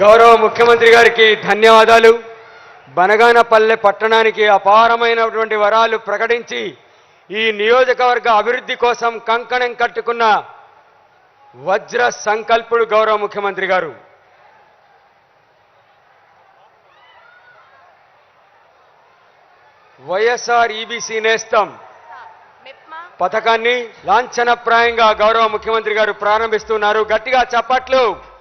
గౌరవ ముఖ్యమంత్రి గారికి ధన్యవాదాలు. బనగానపల్లె పట్టణానికి అపారమైనటువంటి వరాలు ప్రకటించి ఈ నియోజకవర్గ అభివృద్ధి కోసం కంకణం కట్టుకున్న వజ్ర సంకల్పుడు గౌరవ ముఖ్యమంత్రి గారు. వైఎస్ఆర్ ఈబీసీ నేస్తం పథకాన్ని లాంఛనప్రాయంగా గౌరవ ముఖ్యమంత్రి గారు ప్రారంభిస్తున్నారు. గట్టిగా చప్పట్లు.